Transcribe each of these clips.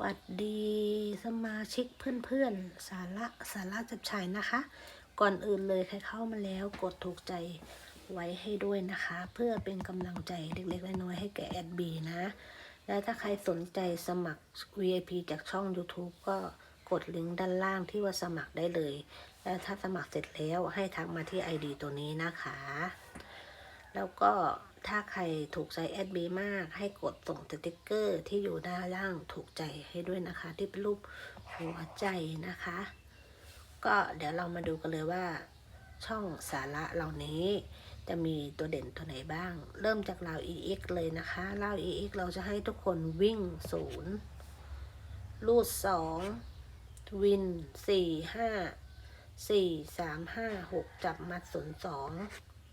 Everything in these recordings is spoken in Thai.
วัสดีสมาชิกเพื่อนๆ สาระสาระจับฉายนะคะ ก่อนอื่นเลยใครเข้ามาแล้วกดถูกใจไว้ให้ด้วยนะคะ เพื่อเป็นกำลังใจเล็กๆน้อยๆให้แก่แอดบีนะ และถ้าใครสนใจสมัคร VIP จากช่อง YouTube ก็กดลิงก์ด้านล่างที่ว่าสมัครได้เลย และถ้าสมัครเสร็จแล้วให้ทักมาที่ ID ตัวนี้นะคะ แล้วก็ ถ้าใครถูกใจแอดบีมาก ให้กดส่งสติกเกอร์ที่อยู่ด้านล่างถูกใจให้ด้วยนะคะ ที่เป็นรูปหัวใจนะคะ ก็เดี๋ยวเรามาดูกันเลยว่า ช่องสาระเหล่านี้จะมีตัวเด่นตัวไหนบ้าง เริ่มจากราว EX เลยนะคะราว EX เราจะให้ทุกคนวิ่งศูนย์ลูดสองวินสี่ห้าสี่สามห้าหกจับมัดศูนย์สอง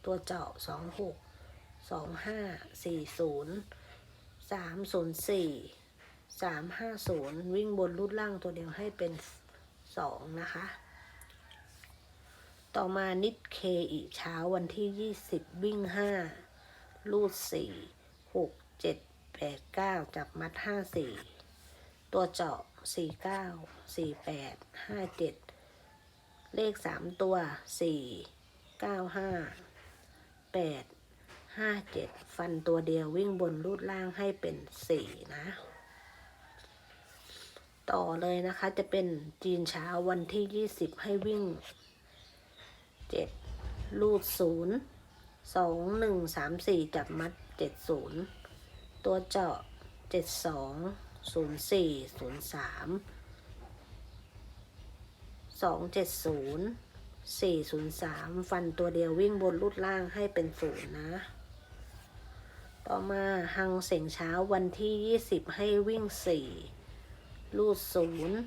ตัวเจาะสองหก สองห้าสี่ศูนย์สามศูนย์สี่สามห้าศูนย์วิ่งบนรูดล่างตัวเดียวให้เป็นสองนะคะ ต่อมานิดเคอีกเช้าวันที่ยี่สิบวิ่งห้าลูดสี่หกเจ็ดแปดเก้าจับมัดห้าสี่ตัวเจาะสี่เก้าสี่แปดห้าเจ็ดเลขสามตัวสี่เก้าห้าแปด ห้าเจ็ดฟันตัวเดียววิ่งบนรูดล่างให้เป็นสี่นะ ต่อเลยนะคะจะเป็นจีนเช้าวันที่ยี่สิบให้วิ่งเจ็ดลูดศูนย์สองหนึ่งสามสี่จับมัดเจ็ดศูนย์ตัวเจาะเจ็ดสองศูนย์สี่ศูนย์สามสองเจ็ดศูนย์สี่ศูนย์สามฟันตัวเดียววิ่งบนลูดล่างให้เป็นศูนย์นะ ต่อมาหังเสียงเช้าวันที่ยี่สิบให้วิ่งสี่ลูดศูนย์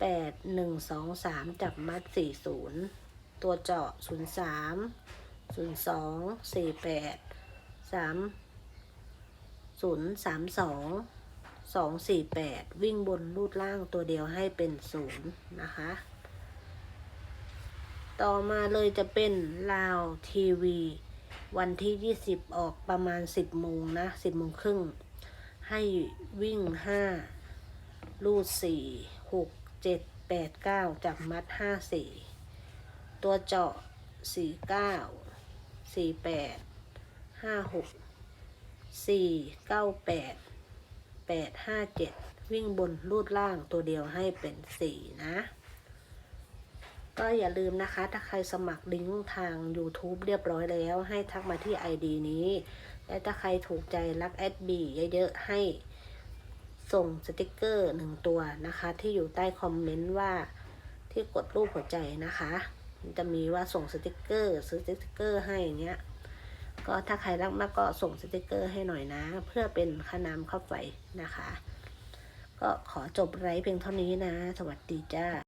แปดหนึ่งสองสามจับมัดสี่ศูนย์ตัวเจาะ 0 3 0 2 4 8 3 0 3 2 2 4 8 วิ่งบนรูดล่างตัวเดียวให้เป็น 0 นะคะ ต่อมาเลยจะเป็นลาวทีวี วันที่20ออกประมาณ10โมงนะ10โมงครึ่ง ให้วิ่ง5ลูด4 6 7 8 9จับมัด5 4ตัวเจาะสี่เก้าสี่แปดห้าหกสี่เก้าแปดแปดห้าเจ็ดวิ่งบนรูดล่างตัวเดียวให้เป็นสี่นะ ก็อย่าลืมนะคะ ถ้าใครสมัครลิงก์ทาง YouTube เรียบร้อยแล้ว ให้ทักมาที่ ID นี้ และถ้าใครถูกใจรักแอดบีเยอะๆ ให้ส่งสติกเกอร์หนึ่งตัวนะคะ ที่อยู่ใต้คอมเมนต์ว่าที่กดรูปหัวใจนะคะจะมีว่าส่งสติกเกอร์ซื้อสติกเกอร์ให้อย่างเงี้ยก็ถ้าใครรักมากก็ส่งสติกเกอร์ให้หน่อยนะ เพื่อเป็นค่าน้ำค่าไฟนะคะ ก็ขอจบไลฟ์เพียงเท่านี้นะ สวัสดีจ้า